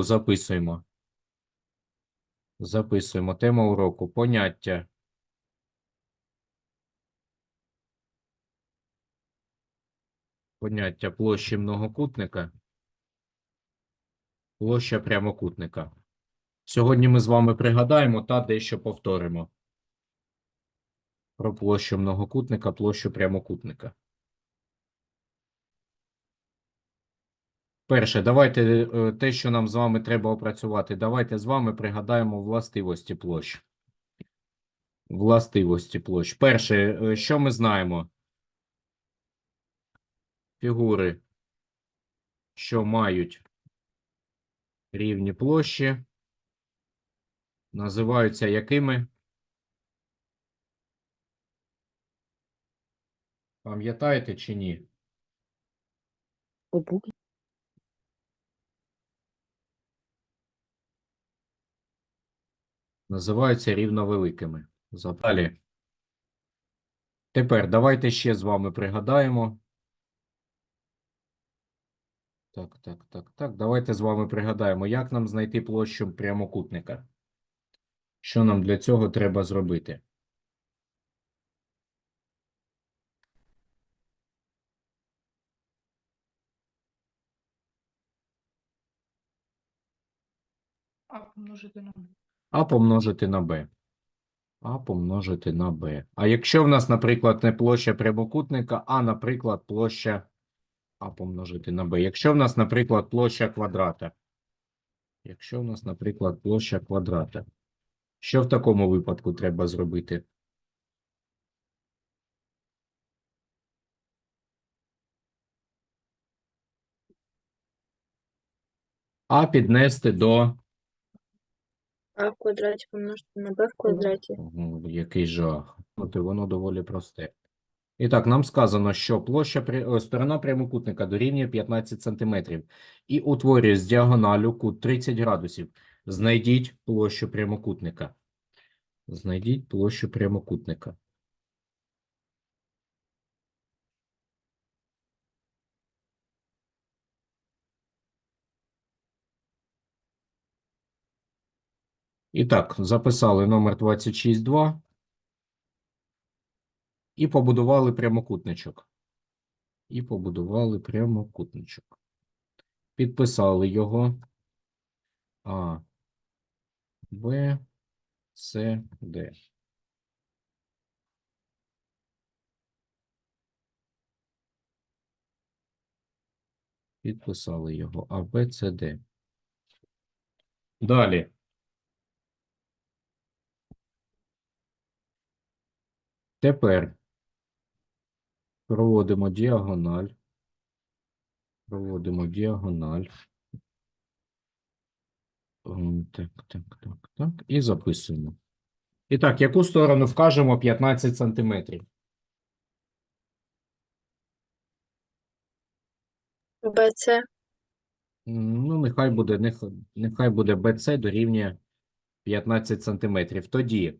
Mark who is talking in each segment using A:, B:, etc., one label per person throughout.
A: записуємо. Записуємо. Тема уроку. Поняття. Поняття площі многокутника. Площа прямокутника. Сьогодні ми з вами пригадаємо та дещо повторимо. Про площу многокутника, площу прямокутника. Перше, давайте е, те, що нам з вами треба опрацювати. Давайте з вами пригадаємо властивості площ. Властивості площ. Перше, е, що ми знаємо? Фігури, що мають рівні площі, називаються якими? Пам'ятаєте чи ні?
B: Обук.
A: Називаються рівновеликими. Далі. Тепер давайте ще з вами пригадаємо. Так, так, так, так. Давайте з вами пригадаємо, як нам знайти площу прямокутника. Що нам для цього треба зробити?
C: А помножити на.
A: А помножити на b. А помножити на b. А якщо в нас, наприклад, не площа прямокутника, а, наприклад, площа А помножити на b. Якщо в нас, наприклад, площа квадрата. Якщо в нас, наприклад, площа квадрата. Що в такому випадку треба зробити? А піднести до
B: А в квадраті помножити на b в квадраті.
A: Ого, який жах. От і воно доволі просте. І так, нам сказано, що площа пря- о, сторона прямокутника дорівнює 15 см і утворює з діагоналю кут 30 градусів. Знайдіть площу прямокутника. Знайдіть площу прямокутника. І так, записали номер 26.2 і побудували прямокутничок. І побудували прямокутничок. Підписали його А, Б, С, Д. Підписали його А, Б, С, Д. Далі. Тепер проводимо діагональ. Проводимо діагональ. Так, так, так, так. І записуємо. І так, яку сторону вкажемо 15 сантиметрів? М, Ну, нехай буде, нех- нехай буде BC дорівнює 15 сантиметрів. Тоді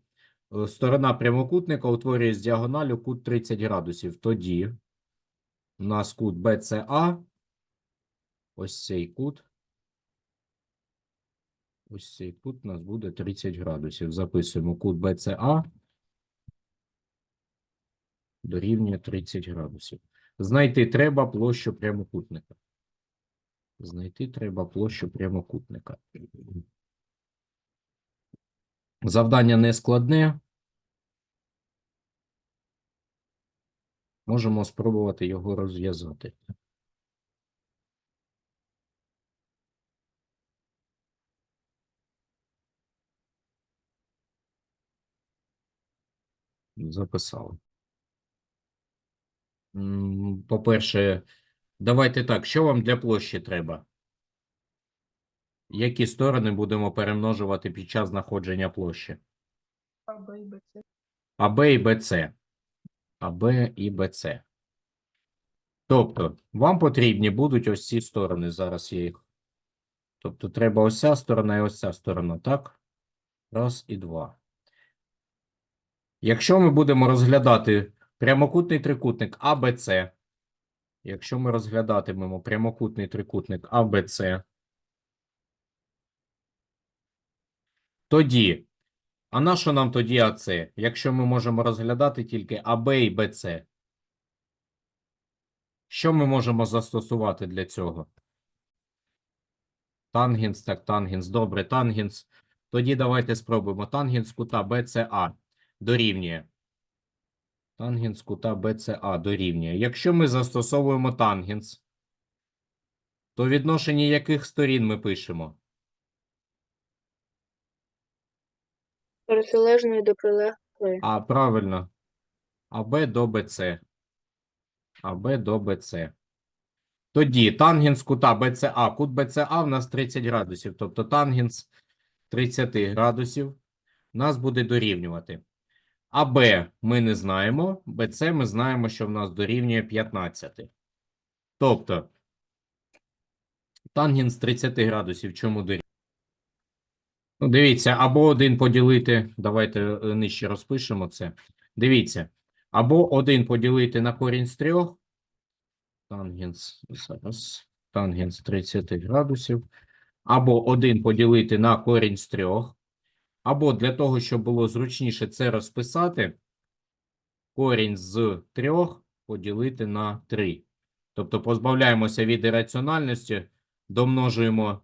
A: сторона прямокутника утворює з діагоналю кут 30 градусів. Тоді у нас кут BCA, ось цей кут, ось цей кут у нас буде 30 градусів. Записуємо кут BCA дорівнює 30 градусів. Знайти треба площу прямокутника. Знайти треба площу прямокутника. Завдання не складне. Можемо спробувати його розв'язати. Записали. По-перше, давайте так, що вам для площі треба? Які сторони будемо перемножувати під час знаходження площі?
C: А, Б і Б, С.
A: АБ і БЦ. АБ і БЦ. Тобто, вам потрібні будуть ось ці сторони. Зараз я їх. Тобто, треба ось ця сторона і ось ця сторона, так? Раз і два. Якщо ми будемо розглядати прямокутний трикутник АБЦ, якщо ми розглядатимемо прямокутний трикутник АБЦ, Тоді, а на що нам тоді АЦ, якщо ми можемо розглядати тільки АБ і БЦ? Що ми можемо застосувати для цього? Тангенс, так, тангенс, добре, тангенс. Тоді давайте спробуємо. Тангенс кута BCA дорівнює. Тангенс кута BCA дорівнює. Якщо ми застосовуємо тангенс, то відношення яких сторін ми пишемо?
B: Протилежної до прилеглої.
A: А, правильно. АБ до БЦ. АБ до БЦ. Тоді тангенс кута БЦА. Кут БЦА в нас 30 градусів. Тобто тангенс 30 градусів нас буде дорівнювати. АБ ми не знаємо. БЦ ми знаємо, що в нас дорівнює 15. Тобто тангенс 30 градусів чому дорівнює? Ну, дивіться, або 1 поділити, давайте е, нижче розпишемо це. Дивіться, або 1 поділити на корінь з 3, тангенс, зараз, тангенс 30 градусів, або 1 поділити на корінь з 3, або для того, щоб було зручніше це розписати, корінь з 3 поділити на 3. Тобто позбавляємося від ірраціональності, домножуємо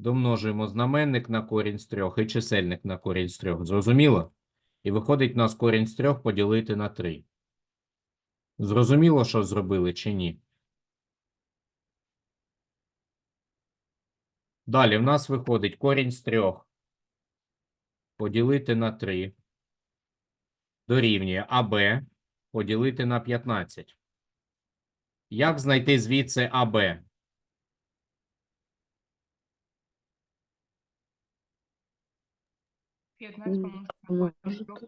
A: Домножуємо знаменник на корінь з трьох і чисельник на корінь з трьох. Зрозуміло? І виходить у нас корінь з трьох поділити на 3. Зрозуміло, що зробили чи ні? Далі в нас виходить корінь з трьох поділити на 3 дорівнює АБ поділити на 15. Як знайти звідси АБ?
C: 15 помножити на корінь з трьох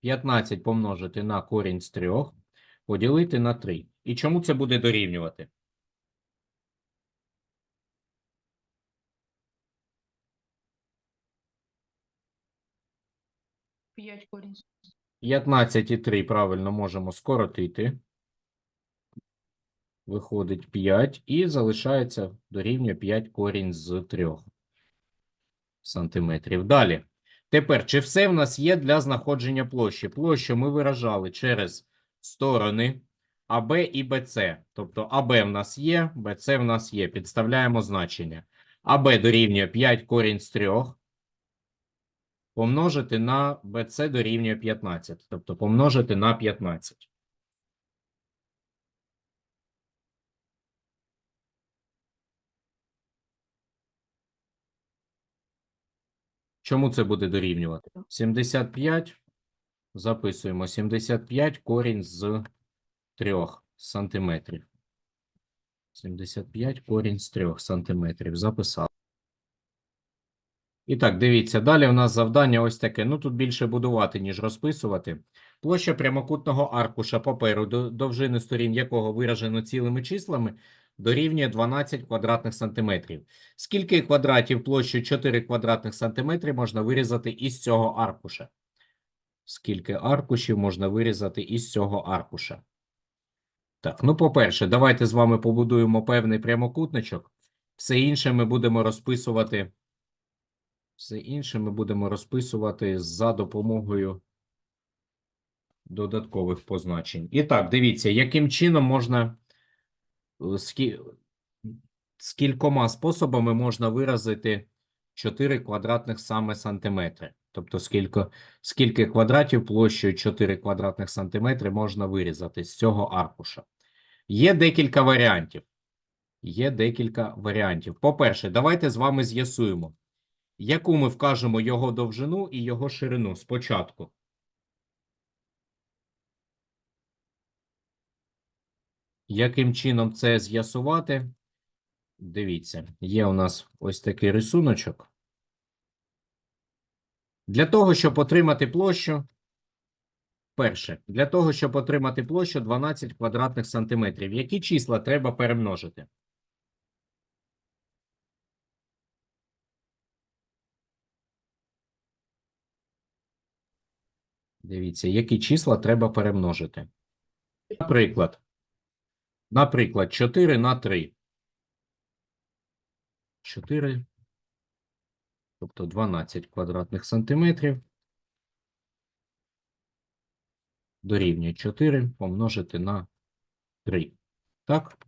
A: 15 помножити на корінь з 3 поділити на 3. І чому це буде дорівнювати?
C: П'ять корінь
A: 15 і 3 правильно можемо скоротити. Виходить 5 і залишається дорівнює 5 корінь з 3 сантиметрів. Далі. Тепер, чи все в нас є для знаходження площі? Площу ми виражали через сторони АБ і БЦ. Тобто АБ в нас є, БЦ в нас є. Підставляємо значення. АБ дорівнює 5 корінь з 3 помножити на BC дорівнює 15. Тобто помножити на 15. Чому це буде дорівнювати? 75. Записуємо 75 корінь з 3 сантиметрів. 75 корінь з 3 сантиметрів. Записали. І так, дивіться, далі у нас завдання ось таке. Ну, тут більше будувати, ніж розписувати. Площа прямокутного аркуша паперу, до- довжини сторін якого виражено цілими числами, дорівнює 12 квадратних сантиметрів. Скільки квадратів площею 4 квадратних сантиметри можна вирізати із цього аркуша? Скільки аркушів можна вирізати із цього аркуша? Так, ну, по-перше, давайте з вами побудуємо певний прямокутничок. Все інше ми будемо розписувати. Все інше ми будемо розписувати за допомогою додаткових позначень. І так, дивіться, яким чином можна скі- з кількома способами можна виразити 4 квадратних саме сантиметри. Тобто, скільки, скільки квадратів площею 4 квадратних сантиметри можна вирізати з цього аркуша. Є декілька варіантів. Є декілька варіантів. По-перше, давайте з вами з'ясуємо, яку ми вкажемо його довжину і його ширину спочатку. Яким чином це з'ясувати? Дивіться, є у нас ось такий рисуночок. Для того, щоб отримати площу, перше, для того, щоб отримати площу 12 квадратних сантиметрів, які числа треба перемножити? Дивіться, які числа треба перемножити. Наприклад, наприклад, 4 на 3. 4 тобто 12 квадратних сантиметрів, дорівнює 4 помножити на 3. Так?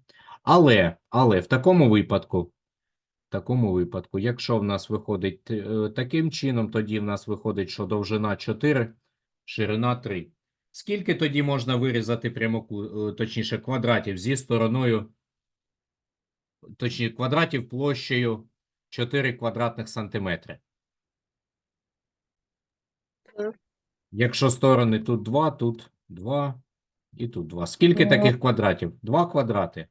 A: Але, але в такому випадку, в такому випадку, якщо в нас виходить е, таким чином, тоді в нас виходить, що довжина 4, ширина 3. Скільки тоді можна вирізати прямоку, е, точніше, квадратів зі стороною, точніше, квадратів площею 4 квадратних сантиметри? Якщо сторони тут 2, тут 2 і тут 2. Скільки
B: Ну.
A: таких квадратів? 2 квадрати.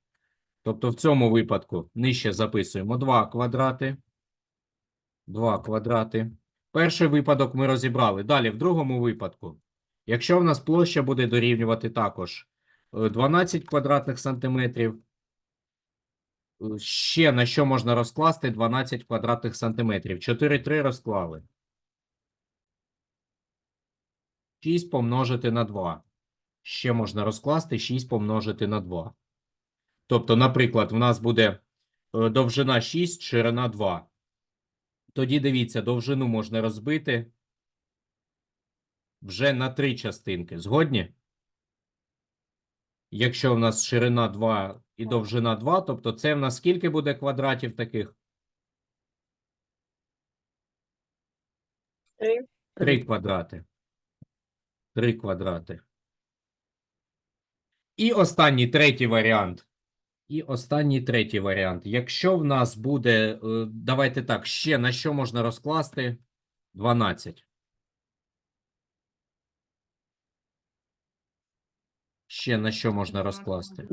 A: Тобто в цьому випадку нижче записуємо 2 квадрати. 2 квадрати. Перший випадок ми розібрали. Далі, в другому випадку, якщо в нас площа буде дорівнювати також е, 12 квадратних сантиметрів, е, ще на що можна розкласти 12 квадратних сантиметрів? 4 3 розклали. 6 помножити на 2. Ще можна розкласти 6 помножити на 2. Тобто, наприклад, в нас буде е, довжина 6, ширина 2. Тоді дивіться, довжину можна розбити вже на три частинки. Згодні? Якщо в нас ширина 2 і довжина 2, тобто це в нас скільки буде квадратів таких?
B: Три.
A: Три квадрати. Три квадрати. І останній третій варіант. І останній третій варіант. Якщо в нас буде, е, давайте так, ще на що можна розкласти 12. Ще на що можна розкласти?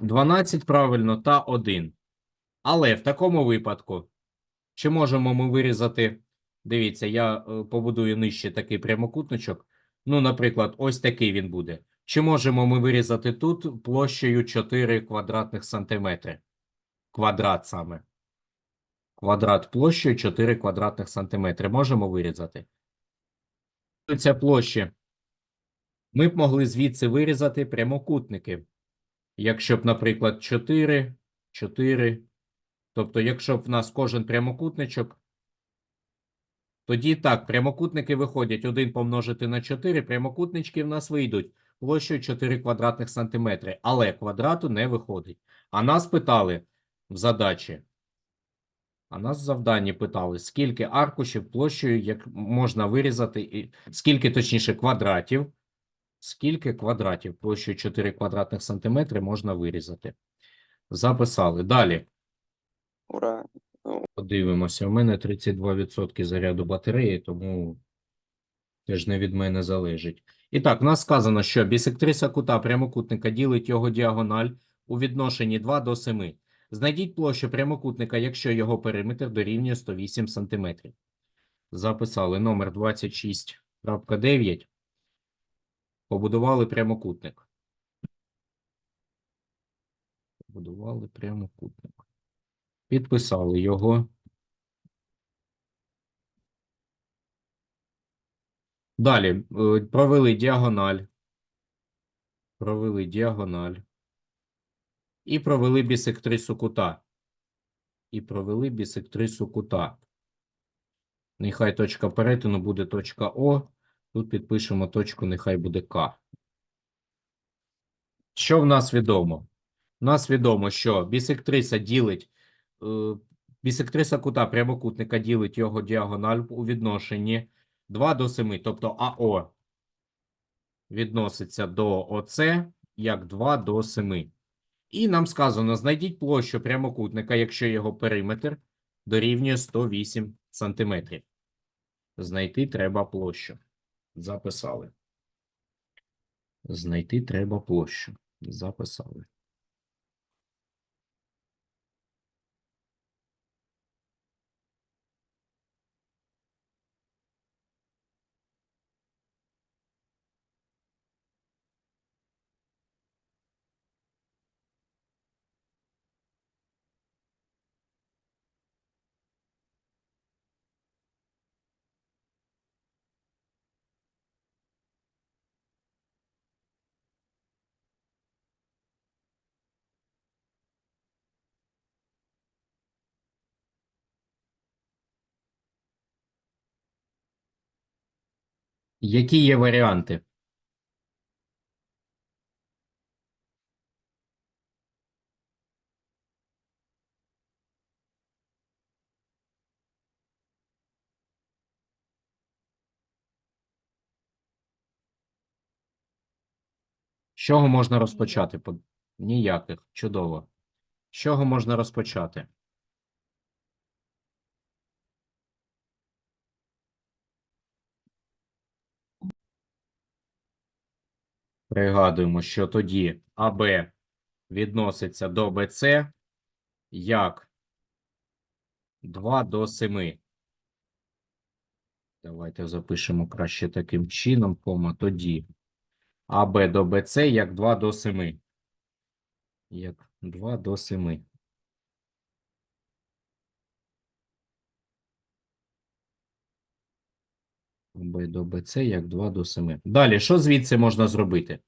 A: 12 правильно та 1. Але в такому випадку, чи можемо ми вирізати, дивіться, я е, побудую нижче такий прямокутничок. Ну, наприклад, ось такий він буде. Чи можемо ми вирізати тут площею 4 квадратних сантиметри? Квадрат саме. Квадрат площею 4 квадратних сантиметри. Можемо вирізати? Ця площа. Ми б могли звідси вирізати прямокутники. Якщо б, наприклад, 4, 4. Тобто, якщо б в нас кожен прямокутничок, тоді так, прямокутники виходять 1 помножити на 4, прямокутнички в нас вийдуть площею 4 квадратних сантиметри, але квадрату не виходить. А нас питали в задачі, а нас в завданні питали, скільки аркушів площею як можна вирізати, скільки, точніше, квадратів, скільки квадратів площею 4 квадратних сантиметри можна вирізати. Записали. Далі.
D: Ура!
A: Подивимося. У мене 32% заряду батареї, тому теж не від мене залежить. І так, в нас сказано, що бісектриса кута прямокутника ділить його діагональ у відношенні 2 до 7. Знайдіть площу прямокутника, якщо його периметр дорівнює 108 см. Записали номер 26.9. Побудували прямокутник. Побудували прямокутник. Підписали його. Далі е, провели діагональ. Провели діагональ. І провели бісектрису кута. І провели бісектрису кута. Нехай точка перетину буде точка О. Тут підпишемо точку, нехай буде К. Що в нас відомо? У нас відомо, що бісектриса ділить е, бісектриса кута прямокутника ділить його діагональ у відношенні 2 до 7, тобто АО відноситься до ОЦ як 2 до 7. І нам сказано, знайдіть площу прямокутника, якщо його периметр дорівнює 108 см. Знайти треба площу. Записали. Знайти треба площу. Записали. Які є варіанти? З чого можна розпочати? Ніяких. Чудово. З чого можна розпочати? Пригадуємо, що тоді АБ відноситься до БЦ як 2 до 7. Давайте запишемо краще таким чином, кома, тоді АБ до БЦ як 2 до 7. Як 2 до 7. АБ до БЦ як 2 до 7. Далі, що звідси можна зробити?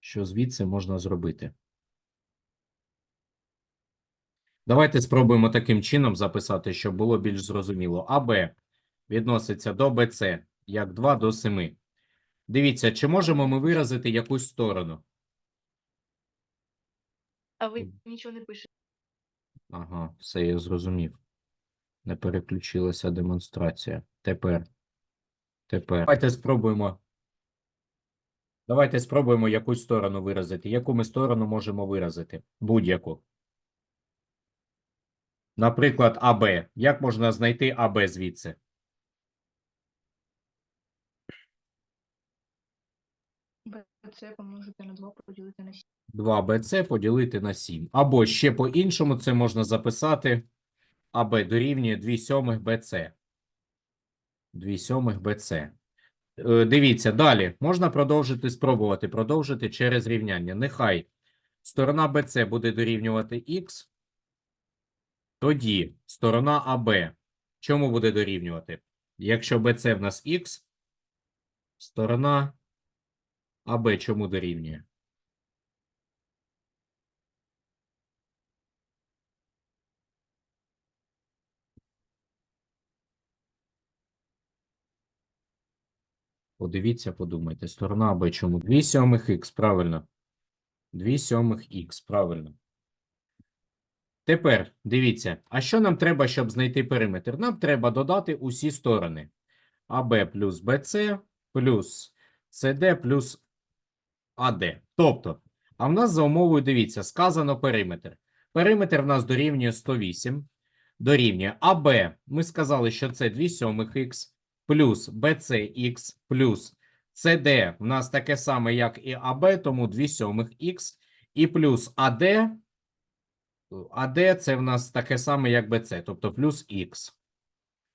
A: Що звідси можна зробити? Давайте спробуємо таким чином записати, щоб було більш зрозуміло. АБ відноситься до БЦ як 2 до 7. Дивіться, чи можемо ми виразити якусь сторону?
C: А ви нічого не пишете.
A: Ага, все, я зрозумів. Не переключилася демонстрація. Тепер. Тепер. Давайте спробуємо. Давайте спробуємо якусь сторону виразити. Яку ми сторону можемо виразити? Будь-яку. Наприклад, АБ. Як можна знайти АБ звідси?
C: БЦ помножити на 2 поділити на 7.
A: 2БЦ поділити на 7. Або ще по-іншому це можна записати. АБ дорівнює 2 сьомих БЦ. 2 сьомих БЦ. Е, Дивіться, далі. Можна продовжити, спробувати продовжити через рівняння. Нехай сторона BC буде дорівнювати Х. Тоді сторона АБ чому буде дорівнювати? Якщо BC в нас Х, сторона АБ чому дорівнює? Подивіться, подумайте. Сторона АБ чому? 2 сьомих х, правильно. 2 сьомих х, правильно. Тепер дивіться, а що нам треба, щоб знайти периметр? Нам треба додати усі сторони. АБ плюс БЦ плюс СД плюс АД. Тобто, а в нас за умовою, дивіться, сказано периметр. Периметр в нас дорівнює 108. Дорівнює АБ. Ми сказали, що це 2 сьомих х плюс BCX плюс CD в нас таке саме, як і АБ, тому 2 сьомих х, і плюс АД, АД це в нас таке саме, як BC, тобто плюс х.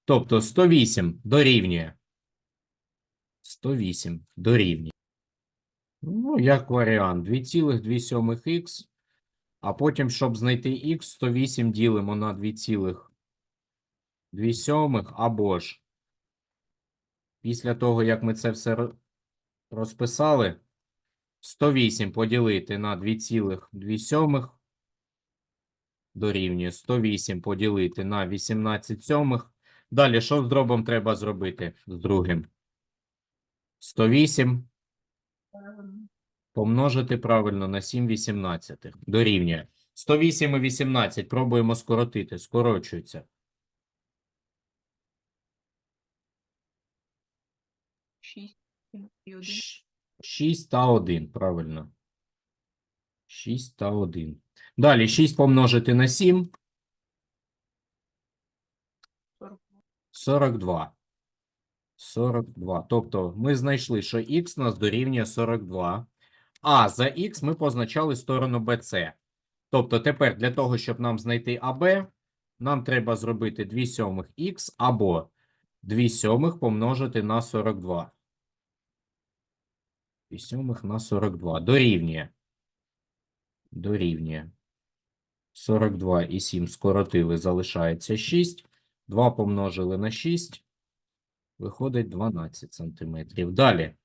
A: Тобто 108 дорівнює. 108 дорівнює. Ну, як варіант, 2,2 х, а потім, щоб знайти х, 108 ділимо на 2,2 сьомих, або ж Після того, як ми це все розписали, 108 поділити на 2,2 дорівнює 108 поділити на 18 сьомих. Далі, що з дробом треба зробити з другим? 108 помножити правильно на 7 18 дорівнює. 108 і 18 пробуємо скоротити, скорочується.
C: 6 і 1.
A: 6 та 1, правильно. 6 та 1. Далі 6 помножити на 7 42. 42. Тобто ми знайшли, що х нас дорівнює 42. А за х ми позначали сторону BC. Тобто тепер для того, щоб нам знайти АБ, нам треба зробити 2 сьомих х або 2 сьомих помножити на 42. 2 сьомих на 42. Дорівнює. Дорівнює. 42 і 7 скоротили, залишається 6. 2 помножили на 6. Виходить 12 сантиметрів. Далі.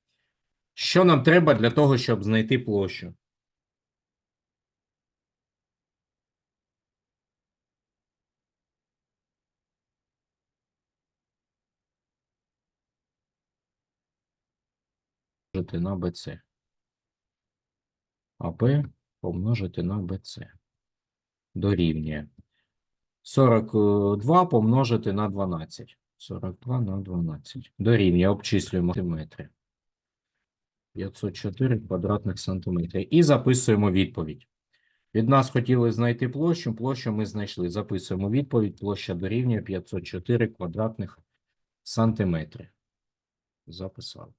A: Що нам треба для того, щоб знайти площу? Помножити на БЦ. АП помножити на БЦ. Дорівнює. 42 помножити на 12. 42 на 12. Дорівнює. Обчислюємо сантиметри. 504 квадратних сантиметрів. І записуємо відповідь. Від нас хотіли знайти площу. Площу ми знайшли. Записуємо відповідь. Площа дорівнює 504 квадратних сантиметри. Записали.